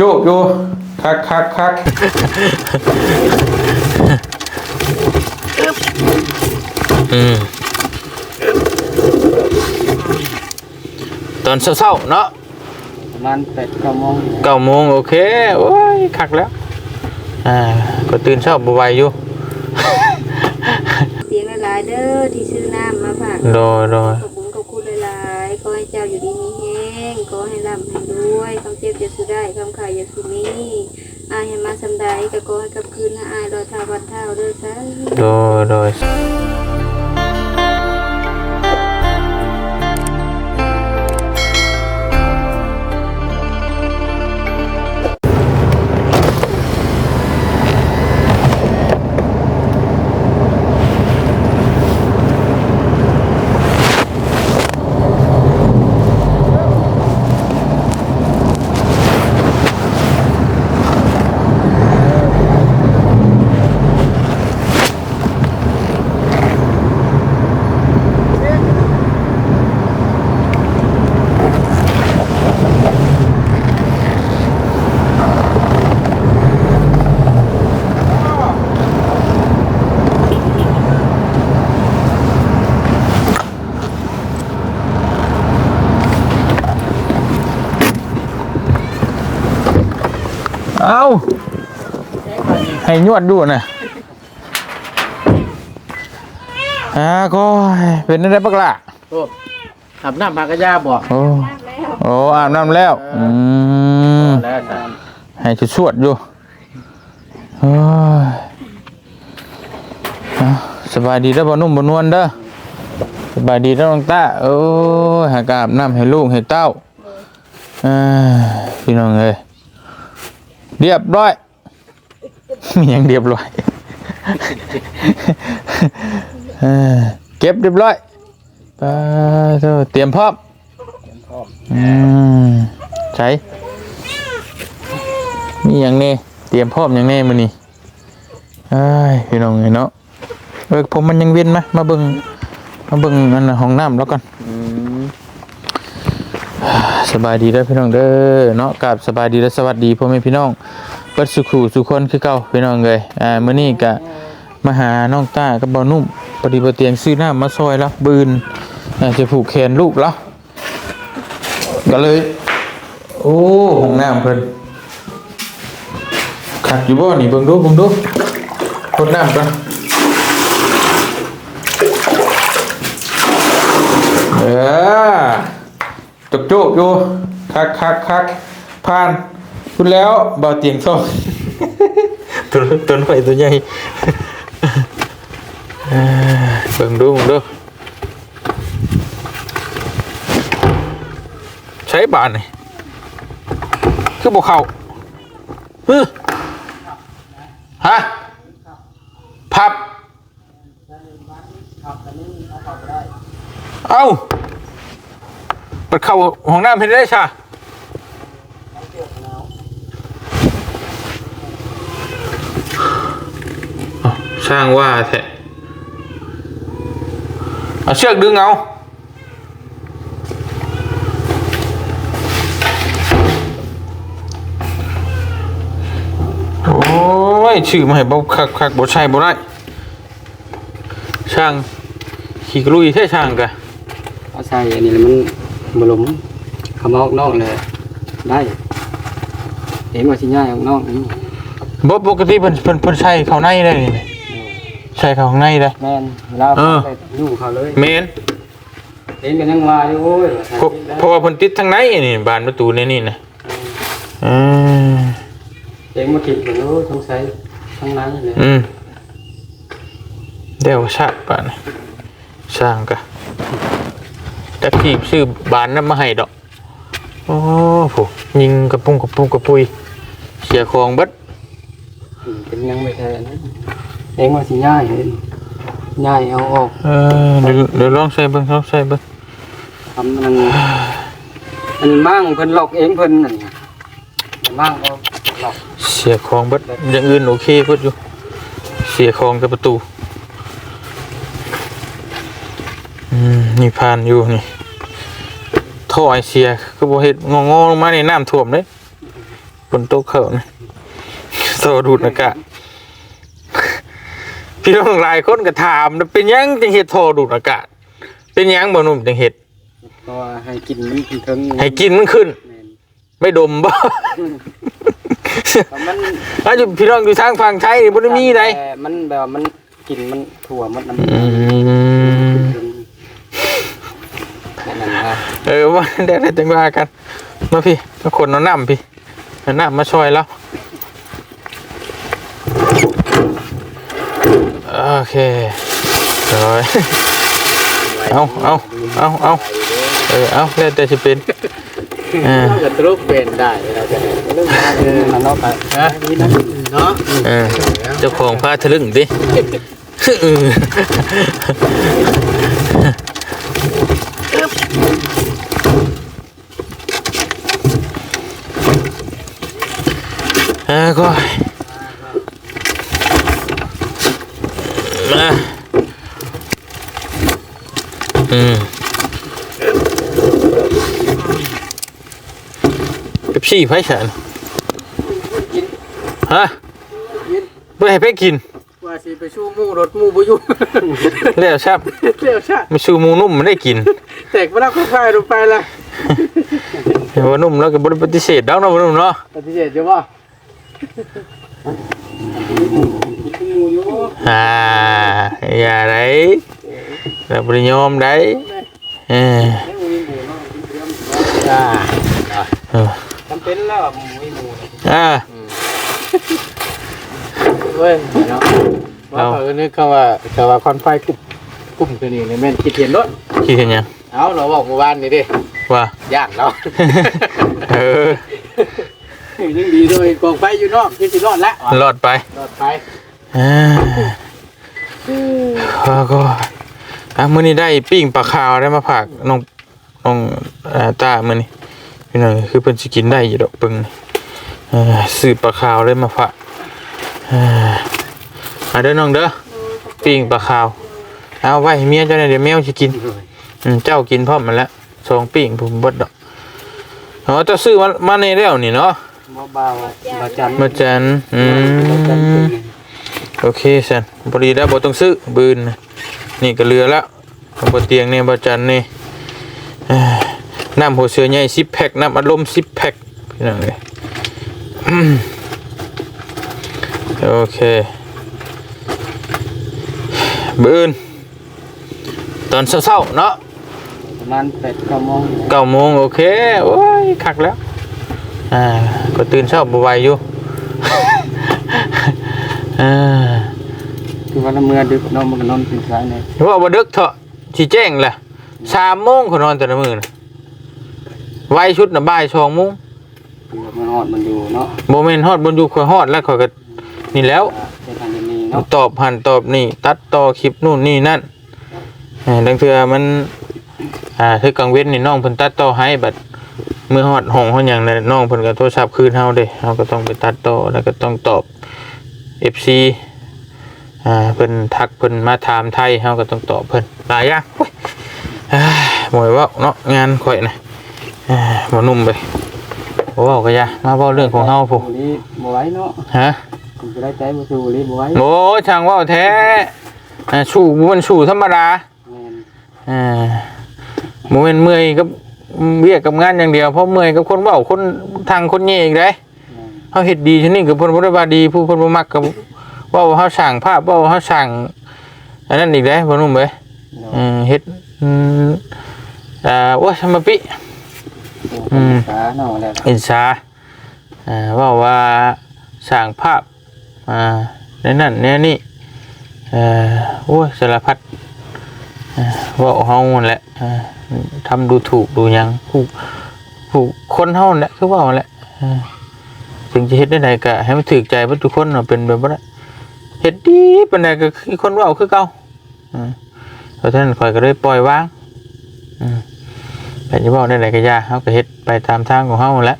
จุกจุกอยู่คักคักคักอืมตอนเช้าๆเนาะประมาณแปดเก้าโมงเก้าโมงโอเคโอ้ยคักแล้วอ่าก็ตื่นเช้าบไหวายอยู่ เสียงหลายๆเด้อที่ซื้อน้ำมาฝากโดยโดย ได้คำขายอย่าสุนีอายให้มาสำไดก็ขอให้กลับคืนหาอายรอยเท้าวัดเท้าเด้อซะ โดยโดย เอาให้นวดดูนะอ่าก็เป็นอะไรปักละโอ้อาบน้ำพากระยาบ่โอ้โอ้อาบน้ำแล้วอืมแล้วจ้ะให้ชุดชวดๆอยู่โอ้ยเอาสบายดีแล้วบ่นุ่มบ่นวลเด้อสบายดีแล้วน้องตาโอ้ยหากอาบน้ำให้ลูกให้เต้าอ่าพี่น้องเอ้ย เรียบร้อย มีหยังเรียบร้อย เก็บเรียบร้อยปเถอะเตรียมพร้อมอืมใช้มีอย่างนี้เตรียมพร้อมอย่างนี้มื้อนี้เอ้พี่น้องเอ้ยเนาะเออผมมันยังเวียนมามมาเบิ่งมาเบิ่งอันน่ะห้องน้ำแล้วกัน สบายดีเด้พี่น้องเด้อเนาะกับสบายดีและสวัสดีพ่อแม่พี่น้องเปิดสุขูสุคนคือเก่าพี่น้องเลยอ่ามื้อนี้ก็มาหาน้องต้ากับบ่นุ่มพอดีบ่เตียงซื้อน้ำมาซอยแล้วบืนอ่าจะผูกแขนลูกแล้วก็เลย โอ้ห้องน้ำเพิ่นขัดอยู่บ่นี่เบิ่งดูเบิ่งดูกดน้ำก่อนเออ จุกจุกอยู่คักคักคักผ่านคุณแล้วเบาเตียงส้มตัวตัวหน่อยตัวใหญ่เอ้ยเบิ่งดูเบิ่งดูใช้บานนี่คือบอกเขาฮึฮะพับ เอ้า ปิดเข้าห้องน้ำเห็นได้ช่ะอ้าช่างว่าแท้เอาเชือกดึงเอาโอ้ยชื่อมาให้บ่คักคักบ่ใช่บ่ได้ช่างขี่กลุยแท้ช่างกะเอาใส่อันนี้มัน บหลุมขมออกนอกเลยได้เห็นว่าสิย่ายออกนอกนี่บ่ปกติเพิ่นเพิ่นเพิ่นใส่เข้าในได้นี่ใส่เข้าข้างในได้แม่นเวลาเออไปยู่เขาเลยแม่นเห็นกันยังว่าอยู่โอ้ยเพราะเพราะว่าเพิ่นติดทางในนี่บานประตูในนี่นะอืมเห็นมาผิดกันโอ้ยสงสัยทางนั้นเลยอืมเดี๋ยวชาติป่านนี่สร้างกะ แต่พี่ซื้อบานนั้นมาให้ดอก โอ้โหยิงกระปุ้งกระปุ้งกระปุย เสียของเบัดอืมเป็นยังไม่ใช่อันนั้นเองว่าสิย่ายเห็นย่ายเอาออก เออเดี๋ยวเดี๋ยวลองใส่เบิ่งลองใส่เบิ่งทำมันอันมั่งเพิ่นหลอกเองเพิ่นนั่นน่ะมั่งเอาหลอกเสียของเบัดอย่างอื่นโอเคเพิ่นอยู่ เสียของแต่ประตู อืม นี่ผ่านอยู่นี่ ท่อไอเสียก็บ่เฮ็ดงอๆลงมาในน้ำท่วมเลยรนตกเข้านะโซดูดอากาศพี่น้องหลายคนก็ถามนะเป็นหยังจังเฮ็ดโทอดูดอากาศ เป็นหยังบ่หนุ่มจังเฮ็ดก็ให้กินมันกินเทิงให้กินมันขึ้น แม่นไม่ดมบ่ แต่มันถ้าอยู่พี่น้องอยู่ทางฝั่งไทยนี่บ่ได้มีใดแต่มันแบบว่ามันกินมันถั่วมันน้ำอืมนั่นนะ เออว่าได้ได้จังว่ากันมาพี่มาคนเอาน้ำพี่เอาน้ำมาช่วยแล้วโอเคร้อยเอาเอาเอาเอาเออเอาแล้วแต่จะเป็นอ่าถ้าเกิดรูปเป็นได้เราจะเรื่องการเงินมันเนาะไปนี่นะเนาะเออเจ้าของพาทะลึ่งดิ เออเออก็มาอืมเป๊ปซี่ไฟฉันฮะไม่ให้ไปกินว่าสิไปชูหมูรถหมูบุยุแล้วครับเร็วชามาชูหมูนุ่มมันได้กินแตกมาแล้วก็พายลงไปละว่านุ่มแล้วก็บริปฏิเสธดอกเนาะว่านุ่มเนาะปฏิเสธจะว่าหมู อยู่อ่าอย่าได้เราบริยอมได้เออจ้าเออจำเป็นแล้วหมูไม่หมูอ่าเว้ยเนาะว่าเขาเนี่ยเขาว่าเขาว่าคอนไฟกลุ่มกลุ่มตัวนี้เนี่ยแม่นคิดเห็นรถคิดเห็นยังเอาเราบอกเมื่อวานนี่ดิว่าย่างเราเออ ยังดีด้วยกองไฟอยู่นอกที่สิรอดแล้วรอดไปรอดไปอ่าแล้วก็อะมื้อนี้ได้ปิ้งปลาขาวได้มาผักน้องน้องอ่าตามื้อนี้พี่น้องคือเพิ่นสิกินได้อยู่ดอกเบิ่งนี่เอ่าซื้อปลาขาวเลยมาฝากอ่ามาเด้อน้องเด้อปิ้งปลาขาวเอาไว้ให้เมียเจ้าหน่อยเดี๋ยวแมวสิกินอืมเจ้ากินพร้อมมันแล้วสองปิ้งผมเบดดอกอ๋อเจ้าซื้อมามาในแล้วนี่เนาะเบาเบาเบาจันมาจันอืมโอเคสันพอดีแล้วบ่ต้องซื้อบืนน่ะนี่ก็เหลือแล้วบนเตียงเนี่ยบ่จันนี่เอ้ยน้ำหัวเสือใหญ่10แพ็คน้ำอัดลม10แพ็คพี่น้องเอ้ยอืมโอเคบืนตอนเช้าๆเนาะประมาณแปดเก้าโมงเก้าโมงโอเค โอ้ยคักแล้ว อ่าก็ตื่นเช้าบ่ไหวอยู่ อ่าคือว่าน้ำเมื่อดึกนอนมันก็นอนตื่นสายเนี่ยว่าบ่ดึกเถอะสิแจ้งแหละสามโมงเขานอนแต่ละมื้อน่ะไวชุดน่ะบ่ายสองโมงคือว่ามันหอดมันอยู่เนาะบ่แม่นฮอดบนอยู่ข่อยฮอดแล้วข่อยก็นี่แล้วเป็นทางนี้เนาะตอบหันตอบนี่ ตัดต่อคลิปนู่นนี่นั่นอ่าดังเทื่อมัน อ่าคือกลางเว้นนี่น้องเพิ่นตัดต่อให้บัด มือฮอดห้องเฮาหยังน่ะน้องเพิ่นก็โทรศัพท์คืนเฮาเด้เฮาก็ต้องไปตัดต่อแล้วก็ต้องตอบ FC อ่าเพิ่นทักเพิ่นมาถามไทยเฮาก็ต้องตอบเพิ่นหลายอย่างโอ้ยอ่าหมวยเว้าเนาะงานข่อยน่ะอ่าบ่นุ่มไปบ่เว้าก็อย่ามาเว้าเรื่องของเฮาพุสูนี้บ่ไหวเนาะฮะคุณจะได้ใจบ่สูนี้บ่ไหวโอ้ช่างเว่าแท้อ่าชูมันชูธรรมดาแม่นอ่าโมเมนเมื่อยกับ เวียกกับงานอย่างเดียวเพราะเมื่อยกับคนเว่าคนทางคนเงี้ยอีกได้แม่นเขาเฮ็ดดีชนนี่กับเพิ่นบ่ได้ว่าดี ผู้เพิ่นบ่มักกับเว่าเฮาสั่งภาพเว่าเฮาสั่งอันนั้นอีกได้บ่นุ่มเว้ยเนาะอืมเฮ็ดอืมอ่าโอ้ยสมปิอืมขาเนาะแล้วอินชาอ่าเว่าว่าสั่งภาพอ่าในนั่นในนี่เอ่อโอ้ยสารพัดอ่าเว่าเฮานั่นแหละอ่า ทำดูถูกดูยังผู้ผู้คนเฮานั่นแหละคือว่ามันแหละถึงจะเฮ็ดได้ใดก็ให้มันถูกใจเบ่ทุกคนเนาเป็นแบบว่าเฮ็ดดีปานใดก็คือคนเว้าคือเก่าอืมเพราะฉะนั้นข่อยก็เลยปล่อยวางอแต่จะเว้าได้ใดก็ยาเฮาก็เฮ็ดไปตามทางของเฮานั่นแหละ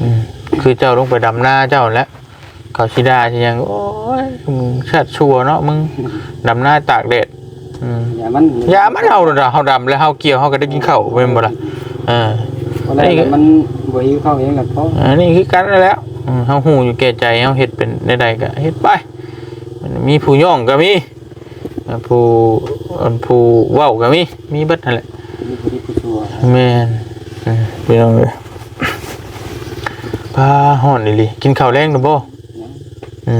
อืมคือเจ้าลงไปดำหน้าเจ้าแล้วเขาสิดาสิหยังโอ้ยมึงชัดชัวเนาะมึงดำหน้าตากแดด อืมอย่ามันยามันเฮาดอกเฮาดำแล้วเฮาเกี่ยวเฮาก็ได้กินข้าวแม่นบ่ล่ะเออวันแรกมันบ่หิวข้าวเองแหละพ่ออันนี้คือกันแล้วอืมเฮาฮู้อยู่แก่ใจเฮาเฮ็ดเป็นใดๆก็เฮ็ดไป มันมีผู้ย่องก็มีอ่าผู้อันผู้เว้าก็มีมีเบิดนั่นแหละมีผู้ดีผู้ชั่วแม่นอืมพี่น้องเอ้ยปลาฮ้อนอีหลีกินข้าวแรงหรือบ่อื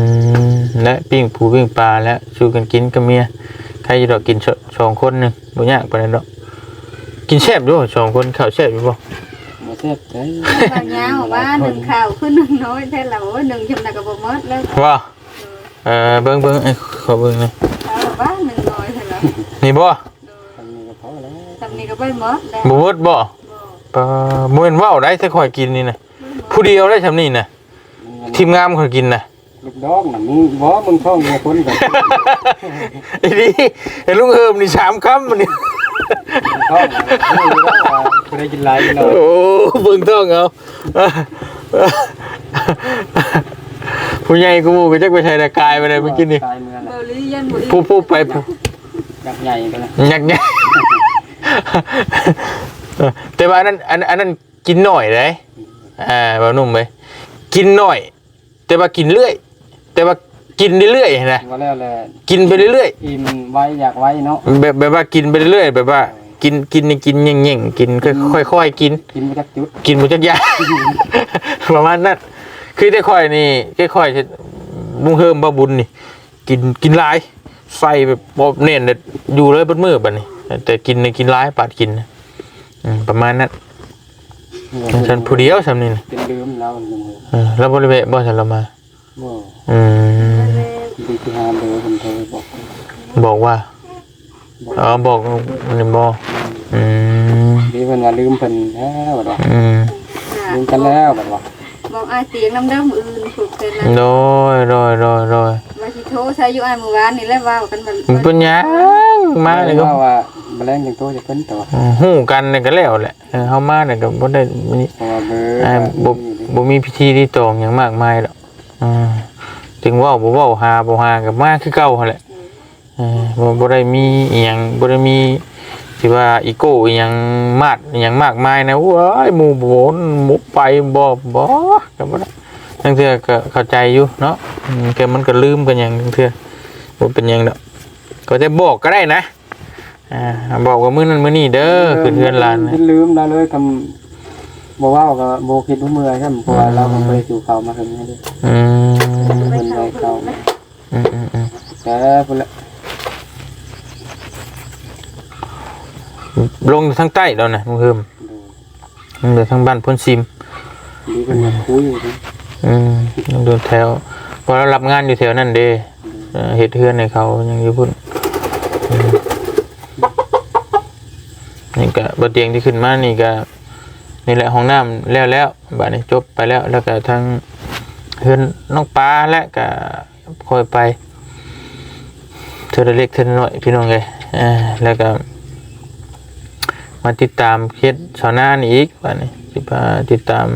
มและปิ้งปูปิ้งปลาและชูกันกินกับเมียใค รจะดอกกินสสองคนหนึงบ่ยากปานนั้นดอกกินแซ่บอยู่สองคนข้าวแซ่บอยู่บ่บ่แซ่บใจบางยาวว่าหนึ่งข่าวขึ้นหนึ่งน้อยแท้แล้วว่าหนึ่งจำได้กับบ่หมดแล้วว่าเออเบิ่งเบิ่งเอ้ยขอเบิ่งหน่อยข่าวว่าหนึ่งน้อยแท้แล้วนี่บ่ทำนี่ก็พอแล้วตำนี้ก็บ่หมดแล้วบ่เบิดบ่บ่ปลาบ่แม่นเว้าได้แต่ข่อยกินนี่น่ะผู้เดียวได้ซำนี้น่ะมันทีมงานข่อยกินน่ะ ลูกดอกน่ะมึงบ่มึงท้องเดียวคนกันไอ้นี่ไอ้ลุงเฮิมนี่สามคำมันนี่ท้องมึงรู้ว่าผู้ใดกินหลายกินน้อยโอ้เบิ่งต้องเอาผู้ใหญ่กูมูก็จักไปใช้แต่กายไปเลยเมื่อกี้นี่ตายเมื่อบ่น่ะลียันบ่ผู้ผู้ไปผู้ยักษ์ใหญ่ไปเลยยักษ์ใหญ่เออแต่ว่าอันนั้นอันอันนั้นกินหน่อยเลยอ่าบ่าวหนุ่มไปกินหน่อย แต่ว่ากินเรื่อย แต่ว่ากินเรื่อยๆนะว่าแล้วแหละกินไปเรื่อยอิ่มไว้อยากไว้เนาะๆแบบแบบว่ากินไปเรื่อยๆแบบว่า กินกินนี่กินเย่งๆกินค่อยๆกิน กินมาจากจุดกินหมูจักอยาง ประมาณนั้นคือได้ค่อยนี่ได้ค่อยจะบุงเฮิมบ่บุญนี่ กินกินหลายใส่แบบบ่เน้นเนี่ยอยู่เลยบนมือบัดนี้ แต่กินนี่กินหลายปาดกินนะอืมประมาณนั้นฉันผู้เดียวสำนี่นะเป็นลืมแล้วลุงเออแล้วบริเวณบ่ฉันเรามา บ่อืมดีที่หาเบอร์คนโทรบอกบอกว่าอ๋อบอกนี่บ่อืมดีเพิ่นว่าลืมเพิ่นแล้วบัดว่าอืมลืมกันแล้วบัดว่าบอกอ้ายเตียงน้ำเด้อมื้ออื่นผูกเสร็จแล้วโดยโดยโดยโดยว่าสิโทรใช้อยู่อ้ายเมื่อวานนี่แหละว่ากันว่ามันเป็นหยังมาเลยก็ว่าว่าแมลงจังโตจะเพิ่นตัวอืมหูกันเนี่ยก็แล้วแหละเออเฮามาเนี่ยก็บ่ได้มีเพราะว่าเบอร์อ่าบ่บ่มีพิธีที่ตองหยังมากมายดอก อืมถึงเว้าบ่เว้าหาบ่หาก็มาคือเก่าหั่นแหละเออบ่บ่ได้มีอีหยังบ่ได้มีที่ว่าอีโก้อีหยังมาดอีหยังมากมายนะโอ้ยหมู่บ่นหมู่ไปบ่บ่ก็บ่ได้ทั้งเทื่อก็เข้าใจอยู่เนาะอืมแต่มันก็ลืมกันหยังทั้งเทื่อบ่เป็นหยังดอกก็จะบอกก็ได้นะอ่าบอกว่ามื้อนั้นมื้อนี้เด้อคือเทือนหลานนะเพิ่นลืมแล้วเลยคำ บ่เว้าก็บ่คิดว่าเมื่อยครับเพราะว่าเราก็บ่ได้สู่เขามาถึงนี้เด้อืมเพิ่นได้เขาอืมอืมอืมแต่เพิ่นละลงทางใต้แล้วนะลุงเฮิมลงเดินทางบ้านพ้นซิมดีเพิ่นมาคุยอยู่นะอืมลงเดินแถวพอเรารับงานอยู่แถวนั่นเด้เอ่อเฮ็ดเฮือนในเขายังอยู่พุ่นอืมนี่ก็บนเตียงที่ขึ้นมานี่ก็ นี่แหละห้องน้ำแล้วแล้วบัดนี้จบไปแล้วแล้วก็ทางเฮือนน้องปลาและก็ค่อยไปเธอเล็กเธอน้อยพี่น้องเลยอ่าแล้วก็มาติดตามเคสชาวนานี่อีกว่านี่สิพาติดตาม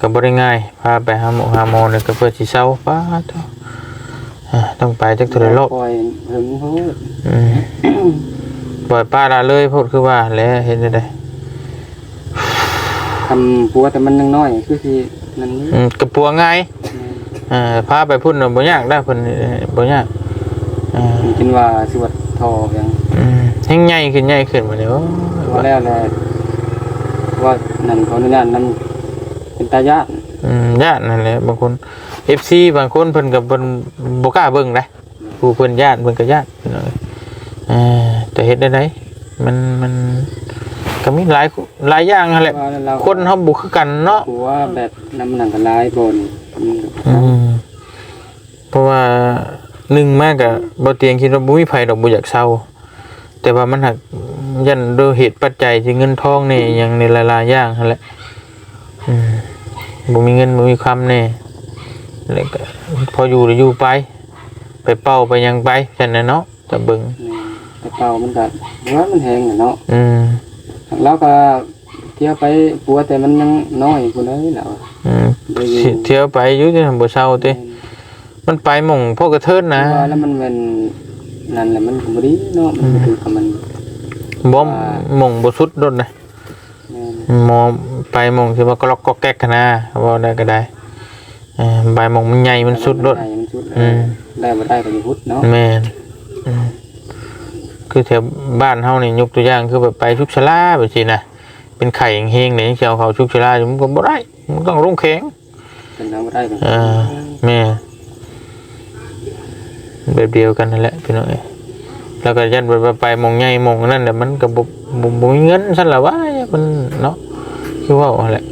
ก็บ่ได้ง่ายพาไปหาหมอหาหมอนี่ก็เพื่อสิเซาป้าเท่าอ่าต้องไปจักเท่าไหร่รอบปล่อยถึงโหดอืมปล่อยป้าละเลยพูดคือว่าแล้วเห็นได้ได้ ทำปัวแต่มันยังน้อย คือสินั่นนี่อืมกระปัวง่ายอ่าพาไปพุ่นน่ะบ่ยากได้เพิ่นเอ่อบ่ยากอ่ากินว่าสวดทออย่างอืมแฮงใหญ่ขึ้นใหญ่ขึ้นมาแล้วว่าแล้วแหละว่านั่นเขาอนุญาตนั่นเป็นตาญาติอืมญาตินั่นแหละบางคน FC บางคนเพิ่นก็เพิ่นบ่กล้าเบิ่งนะผู้เพิ่นญาติเพิ่นก็ญาติพี่น้องเอ้ยเอ่อแต่เฮ็ดได้ไดมันมัน ก็มีหลายหลายอย่างนั่นแหละว่าแล้วเราคนเฮาบ่คือกันเนาะ กลัวแบบน้ำหนังกันลายบนอืมเพราะว่าหนึ่งมากก็บ่เตียงคิดว่าบ่มีไผดอกบ่อยากเศร้า แต่ว่ามันหักยันด้วยเหตุปัจจัยที่เงินทองนี่อย่างในหลายๆอย่างนั่นแหละอืมบ่มีเงินบ่มีคำแน่แล้วก็พออยู่ได้อยู่ไป ไปเป่าไปหยังไปซั่นน่ะเนาะจะเบิ่งกระเป๋ามันก็ว่ามันแหงอะเนาะอืม แล้วก็เที่ยวไปปัวแต่มันยังน้อยคนเลยแล้วอืมสิเที่ยวไปอยู่ที่ทำบ่เศร้าติมันไปหม่องพวกกระเทินนะว่าแล้วมันเป็นนั่นแหละมันก็บ่ดีเนาะมันก็คือกับมันบ่หม่องบ่สุดโดนนะแม่นหมอไปหมองที่ว่าก็ล็อกก็แก๊กกันนะว่าได้ก็ได้เออใบหมองมันใหญ่มันสุดรถได้มันสุดอืมได้บ่ได้ก็อยู่พุทธเนาะแม่นอืม คือแถวบ้านเฮานี่ยกตัวอย่างคือแบบไปชุกชลาแบบนี้นะเป็นไข่เฮงๆเนี่ยเจ้าเขาชุกชลามันก็บ่ได้มันต้องลงแข็งเป็นทำบ่ได้ก็เออแม่แบบเดียวกันนั่นแหละพี่น้องเอ้ยแล้วก็ยันไปไปหมองใหญ่หมองนั่นแต่ะมันก็บ่บ่บ่มีเงินซั่นล่ะว่ามันเนาะคือว่าเอาแหละ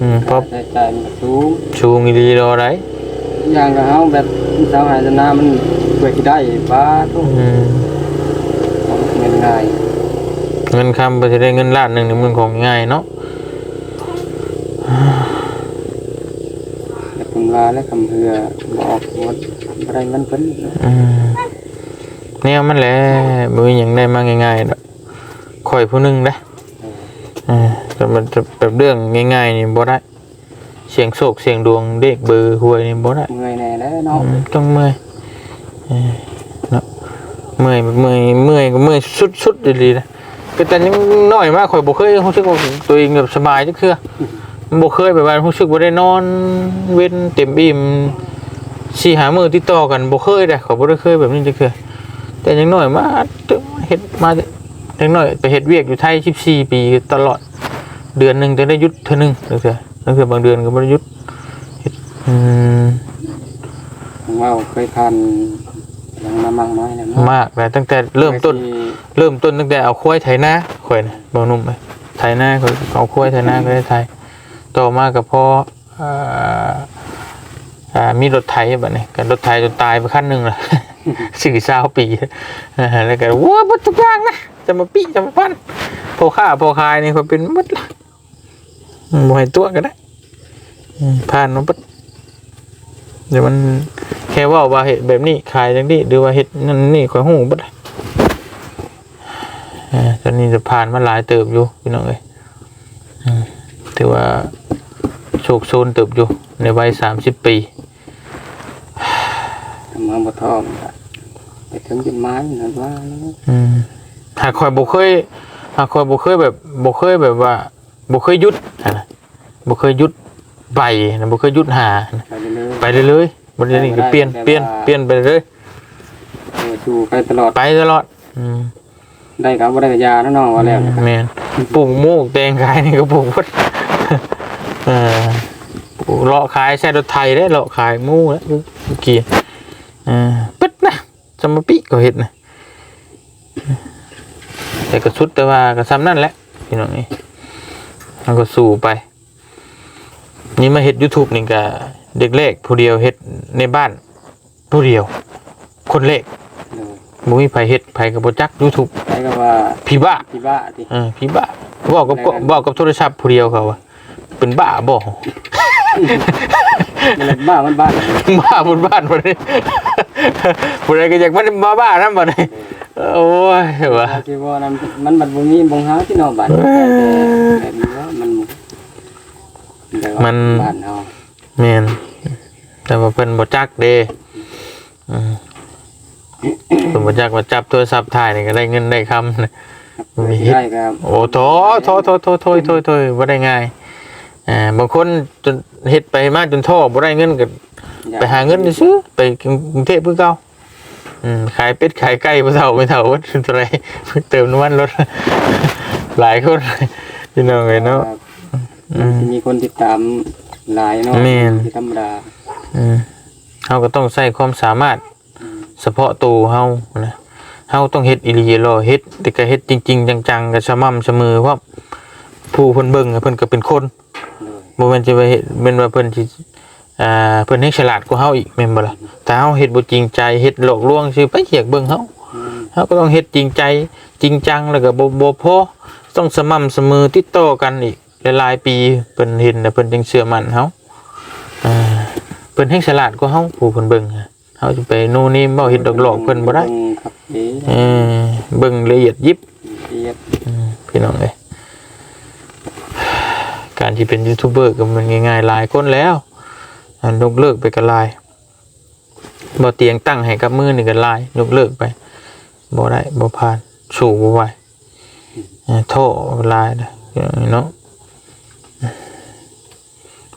อืมเพราะใช้จ่ายมันก็สูงชูงอีหลีรอได้อย่างกับเฮาแบบสาวหายนามันเพื่อที่ได้ป้าทุกอืมเงินง่ายเงินคำไปจะได้เงินล้านหนึ่งนี่มันของง่ายเนาะแต่ผมลาและคำเฮือบ่ออกหมดบ่ได้เงินเพิ่นอืมแนวมันแหละบ่มีหยังได้มาง่ายๆดอกข่อยผู้หนึงเด้อเออแต่มันจะแบบเรื่องง่ายๆนี่บ่ได้ เสียงโศกเสียงดวงเด็กเบอร์หวยนี่บ่ได้เมื่อยแน่แล้วเนาะอืมต้องเมื่อยเออเนาะ เมื่อยเมื่อยเมื่อยก็เมื่อยสุดๆดีๆนะก็แต่ยังน้อยมากข่อยบ่เคยรู้สึกว่าตัวเองแบบสบายจักเทื่อบ่เคยแบบว่ารู้สึกว่าได้นอน เว้นเต็มอิ่มสี่หามือติดต่อกันบ่เคยเด้ข่อยบ่ได้เคยแบบนี้จักเทื่อแต่ยังน้อยมาตึ้งเฮ็ดมายังน้อยไปเฮ็ดเวียกอยู่ไทย14ปีตลอด เดือนหนึงจะได้หยุดเทื่อหนึงจักเทื่อจักเทื่อบางเดือนก็บ่ได้หยุดเฮ็ดอืมผมว่าเคยทาน ยังน้ำมังน้อยนะเนาะมากเลยตั้งแต่เริ่มต้น เริ่มต้นตั้งแต่เอาควายไถนาข่อยนะบ่หนุ่มไปไถนาข่อยเอาควายไถนาก็ได้ไถต่อมากับพ่ออ่าอ่ามีรถไถบัดนี้ก็รถไถจนตายไปคันหนึงล่ะสี่สาวปีอ่าแล้วก็ว้าบัดทุกอย่างนะจะมาปีจะมาพันพอค้าพอขายนี่เขาเป็นหมดละอืมบ่ให้ตัวก็ได้อืมผ่านมาบัด เดี๋ยวมันแค่เว่าว่าเห็ดแบบนี้ขายจังนี้หรือว่าเห็ดนั่นนี่ข่อยหูบัดละเอ่อตอนนี้จะผ่านมาหลายเติบอยู่พี่น้องเอ้ยอืมถือว่าโชคโซนเติบอยู่ในวัยสามสิบปีทำมาบ่ทอมนก็ไปถึงเป็นไม้นั่นว่าอืมหากคอยบ่เคยหากคอยบ่เคยแบบบ่เคยแบบว่าบ่เคยหยุดอะนะบ่เคยหยุด ไปนะบ่เคยหยุดหานะไปเรื่อยไปเรื่อยๆบ่ได้นี่ก็เปลี่ยนเปลี่ยนเปลี่ยนไปเรื่อยๆเออสู่ไปตลอด ไปตลอด อืมได้กับบ่ได้กับยาเนาะน้องว่าแล้วแม่นปลูกหมูกแตงขายนี่ก็ปลูกหมดเออปลูกเลาะขายใช้รถไทยได้เลาะขายหมูแล้วเมื่อกี้เออปึ๊ดนะสมปิก็เห็ดนะแต่ก็สุดแต่ว่าก็ซ้ำนั่นแหละพี่น้องนี่มันก็สู่ไป นี่มาเห็ด YouTube นี่ก็เด็กเล็กผู้เดียวเห็ดในบ้านผู้เดียว คนเล็กเออบ่มีไผเฮ็ดไผก็บ่จัก YouTube ไปก็ว่าพี่บ้าพี่บ้าติเออพี่บ้าบอกกับบอกกับโทรศัพท์ผู้เดียวเขาว่าเป็นบ้าบ่ มันเลยบ้ามันบ้าบ้าบนบ้านบ่ได้ผู้ใดก็อยากมันมาบ้านำบ่ได้โอ้ยว่าที่ว่านั้นมันบัดบ่มีบงหาที่นอกบ้านแบบนี้ว่ามันแต่ว่า มัน บ้านเฮาแม่นแต่ว่าเพิ่นบ่จักเด้อืมเพิ่นบ่จักว่าจับโทรศัพท์ถ่ายนี่ก็ได้เงินได้คำนะมีเฮ็ด ได้ครับโอ้โถโถโถโถโถโถโถบ่ได้ง่ายอ่าบางคนจนเฮ็ดไปมาจนท้อบ่ได้เงินก็ไปหาเงินซื้อไปกรุงเทพเพื่อเก่าอืมขายเป็ดขายไก่ไปเท่าไปเท่าวัดเท่าไรเติมน้ำมันรถ หลายคนพี่น้องเลยเนาะอืม สิมีคนติดตามหลายเนาะแม่น ที่ธรรมดาอืมเฮาก็ต้องใช้ความสามารถ เฉพาะตัวเฮานะเฮาต้องเฮ็ดอีหลีรอเฮ็ดแต่ก็เฮ็ดจริง ๆ จังๆก็สม่ำเสมอเพราะผู้เพิ่นเบิ่งอะเพิ่นก็เป็นคนเลยบ่แม่นจะไปเฮ็ดเป็นว่าเพิ่นสิอ่าเพิ่นเฮ็ดฉลาดกว่าเฮาอีกแม่นบ่ล่ะแต่เฮาเฮ็ดบ่จริงใจเฮ็ดหลอกลวงสิไปเหียกเบิ่งเฮา อืมเราก็ต้องเฮ็ดจริงใจจริงจังแล้วก็บ่บ่พอต้องสม่ำเสมอติดต่อกันอีก หลายๆปีเพิ่นเห็นแล้วเพิ่นจึงเชื่อมั่นเฮาอ่าเพิ่นแห่งฉลาดกว่าเฮาผู้เพิ่นเบิ่งอะเฮาจะไปโน่นนี่เว้าเฮ็ดดอกหลอกเพิ่นบ่ได้บิ่งครับเอ๊ะเออเบิ่งละเอียดยิบเอียดอืมพี่น้องเอ้ยการที่เป็นยูทูบเบอร์ก็มันง่ายๆหลายคนแล้วอันยกเลิกไปก็หลายบ่เตียงตั้งให้กับมือนี่ก็หลายยกเลิกไปบ่ได้บ่ผ่านสู่บ่ไหวเอ่อโทษลายนะเนาะ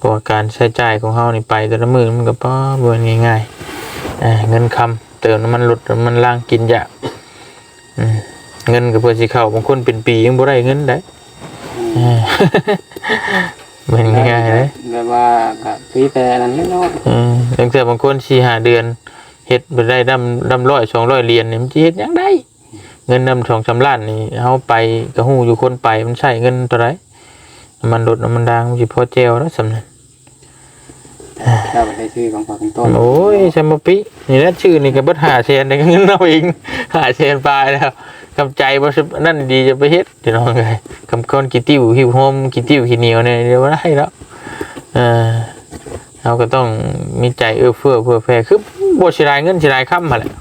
ราะว่าการใช้จ่ายของเฮานี่ไปแต่ละมื้อมันก็บ่บ่ง่ายๆอ่าเงินคำเติมน้ำมันรถน้ำมันล่างกินยากอืมเงินก็เพื่อสิเข้าบางคนเป็นปียังบ่ได้เงินได้อ่าเป็นง่ายๆเลยแบบว่าก็คุยแต่นั้นแหละเนาะอืมตั้งแต่บางคนสี่หาเดือนเฮ็ดบ่ได้ดำดำร้อยสองร้อยเหรียญนี่มันสิเฮ็ดหยังได้ เงินนำสองสามล้านนี่เฮาไปก็ฮู้อยู่คนไปมันใช้เงินเท่าไหร่น้ำมันรถน้ำมันดางมันสิพอแจวแล้วสำนั้น เจ้าไปได้ชื่อของฝากของต้นโอ้ยแซมบปินี่แหละชื่อนี่ก็เบิดหาแสนได้เงินเอาเองหาแสนปลายแล้วกำใจบ่สนั่นดีจะไปเฮ็ดพี่น้องเอ้ยกำคนกี่ติ้วหิวโฮมกี่ติ้วขี้เหนียวเนี่ยเดี๋ยวได้แล้วเออเราก็ต้องมีใจเอื้อเฟื้อเพื่อแผ่คือบ่สิได้เงินสิได้ค่ำมาแหละ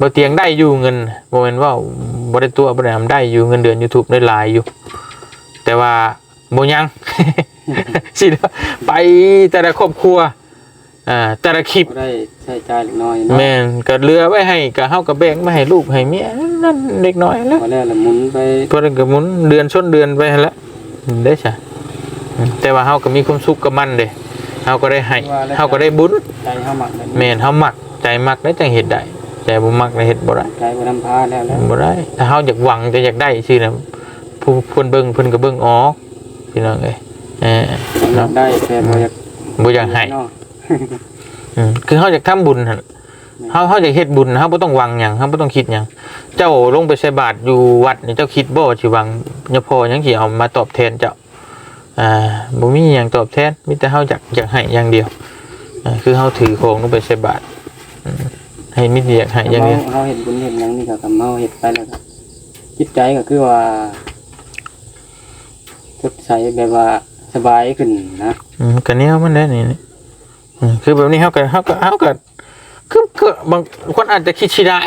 บ่เตียงได้อยู่เงินบ่แม่นว่าบ่ได้ตัวบ่ได้ทำได้อยู่เงินเดือน YouTube ได้หลายอยู่ แต่ว่าบ่ยัง สิไปแต่ละครอบครัวอ่าแต่ละคลิปก็ได้ใช้จ่ายเล็กน้อยเนาะแม่นก็เรือไว้ให้ก็เฮาก็แบ่งมาให้ลูกให้เมียนั่นเด็กน้อยแล้วพอแล้วละหมุนไปเพิ่นก็หมุนเดือนชนเดือนไปหั่นแหละได้ซะแต่ว่าเฮาก็มีความสุขกับมันเด้เฮาก็ได้ให้เฮาก็ได้บุญใจเฮามักแบบนี้แม่นเฮามักใจมักได้จังเฮ็ดได้ใจบ่มักได้เฮ็ดบ่ได้ใจบ่นำพาแล้วแล้วบ่ได้ถ้าเฮาอยากหวังจะอยากได้ซื่อน่ะผู้เพิ่นเบิ่งเพิ่นก็เบิ่งออกพี่น้องเอ้ย เอออยาเนาะกได้แต่บ่อยากบ่อยากให้เนาะอืมคือเขาอยากทำบุญหั่นเขาเขาอยากเฮ็ดบุญเขาบ่ต้องหวังหยังเขาบ่ต้องคิดหยังเจ้าลงไปใส่บาตรอยู่วัดนี่เจ้าคิดบ่ว่าสิหวังยพอหยังสิเอามาตอบแทนเจ้าอ่าบ่มีหยังตอบแทนมีแต่เฮาอยากอยากให้อย่างเดียวอ่าคือเฮาถือของลงไปใส่บาตรอืมให้มีแต่อยากให้อย่างเดียวเฮาเฮ็ดบุญเฮ็ดหยังนี่ก็กำเฮาเฮ็ดไปแล้วก็จิตใจก็คือว่าสดใสแบบว่า สบายขึ้นนะอืมก็แนวมันได้นี่นี่อืมคือแบบนี้เฮาก็เฮาก็เฮาก็คือคือบางคนอาจจะคิดสิได้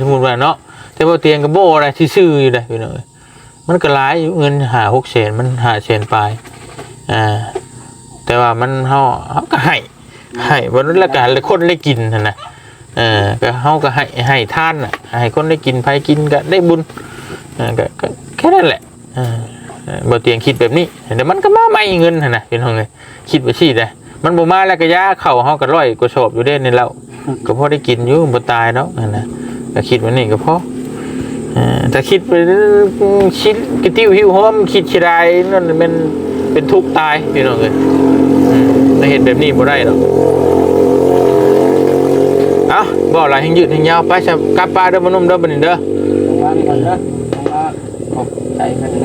สมมุติว่าเนาะแต่ว่าเตียงก็บ่อะไรที่ซื่ออยู่ได้พี่น้องเอ้ยมันก็หลายอยู่เงินหาหกแสนมันหาแสนปลายอ่าแต่ว่ามันเฮาเฮาก็ให้ให้วันนั้นละกันเลยคนได้กินนะเออก็เฮาก็ให้ให้ท่านน่ะให้คนได้กินไผกินก็ได้บุญอ่าก็แค่นั้นแหละอ่า บ่เตียงคิดแบบนี้แต่มันก็มาใหม่เงินหั่นน่ะพี่น้องเอ้ยคิดว่าซี่ได้มันบ่มาแล้วก็ยาเข้าเฮาก็ร้อยกว่าสอบอยู่เด้ในเราก็พอได้กินอยู่บ่ตายเนาะนั่นน่ะก็คิดว่านี่ก็พอเอ่อแต่คิดไปคิดกระติ้วหิวหอมคิดชิไรนั่นมันเป็นทุกข์ตายพี่น้องเลยอืมแต่เห็นแบบนี้บ่ได้หรอกเอ้าบ่อะไรให้ยืดให้ยาวไปจะกลับป้าเด้อมานุ่มเด้อบัดนี้เด้อลงมานี่ก่อนเด้อลงมาขอบใจเพิ่นนี่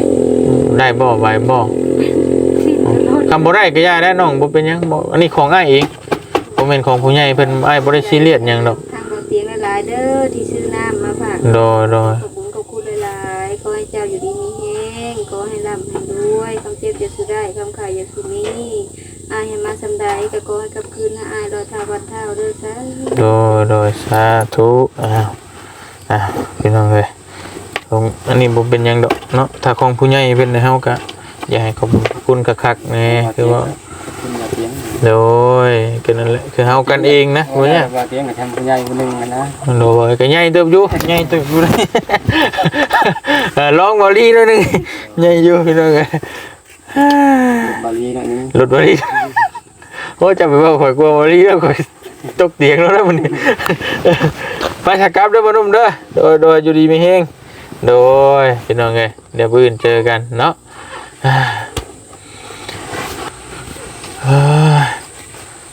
ได้บ่ไหวบ่คำบ่ได้ก็ย่าได้น้องบ่เป็นหยังบ่อันนี้ของอ้ายเองบ่แม่นของผู้ใหญ่เพิ่นอ้ายบ่ได้ซีเรียสหยังดอกทางบ่เตียงหลายๆเด้อที่ซื้อน้ำมาฝากโดยโดยขอบคุณขอบคุณหลายๆขอให้เจ้าอยู่ดีมีแห้งขอให้ร่ำให้รวยคำเจ็บจะสุดได้คำขายอย่าสุนี้อายให้มาสำใดก็ขอให้กลับคืนให้อายรอยเท้าวัดเท้าเด้อซะโดยโดยสาธุอ้าวอ้าวพี่น้องเอ้ย ของอันนี้บ่เป็นหยังดอกเนาะถ้าของผู้ใหญ่เป็นให้เฮาก็อย่าให้ขอบคุณคักๆแหน่คือว่าคุณอย่าเถียงโดยก็นั่นแหละคือเฮากันเองนะบ่เนี่ย ว่าเถียงกับทำผู้ใหญ่ผู้หนึงอะนะโดยก็ใหญ่เติบอยู่ใหญ่เติบอยู่เลยเออลองบ่ลีหน่อยหนึงใหญ่อยู่พี่น้องเอ้ยบาลีหน่อยนึงรถบ่ลีโอ้จะไปว่าข่อยกลัวบ่ลีแล้วข่อยตกเตีย โดยพี่น้องเอ้ยเดี๋ยวบื้นเจอกันเนาะ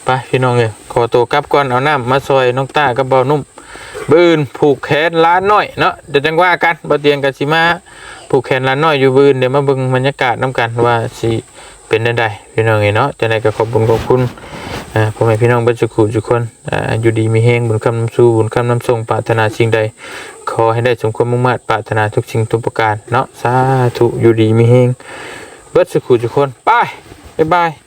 ไปพี่น้องเอ้ยขอตัวกลับก่อนเอาน้ำมาซอยน้องต้ากับเบานุ่มบืนผูกแขนล้านน้อยเนาะเดี๋ยวจังว่ากันบะเตียงกันสิมาผูกแขนล้านน้อยอยู่บืนเดี๋ยวมาบึงบรรยากาศน้ากันว่าสิเป็นได้ไดพี่น้องเอ้ยเนาะจังไดก็ขอบคุณขอบคุณอ่าพ่อแม่พี่น้องเบ่สุขุทุกคนอ่าอยู่ดีมีแฮงบุญคำน้ำสู้บุญคำน้ำทรงปรารถนาสิ่งใด ขอให้ได้สมความมุ่งมั่นปรารถนาทุกสิ่งทุกประการเนาะสาธุอยู่ดีมีแฮงเบิดสุขุทุกคนไปบ๊ายบาย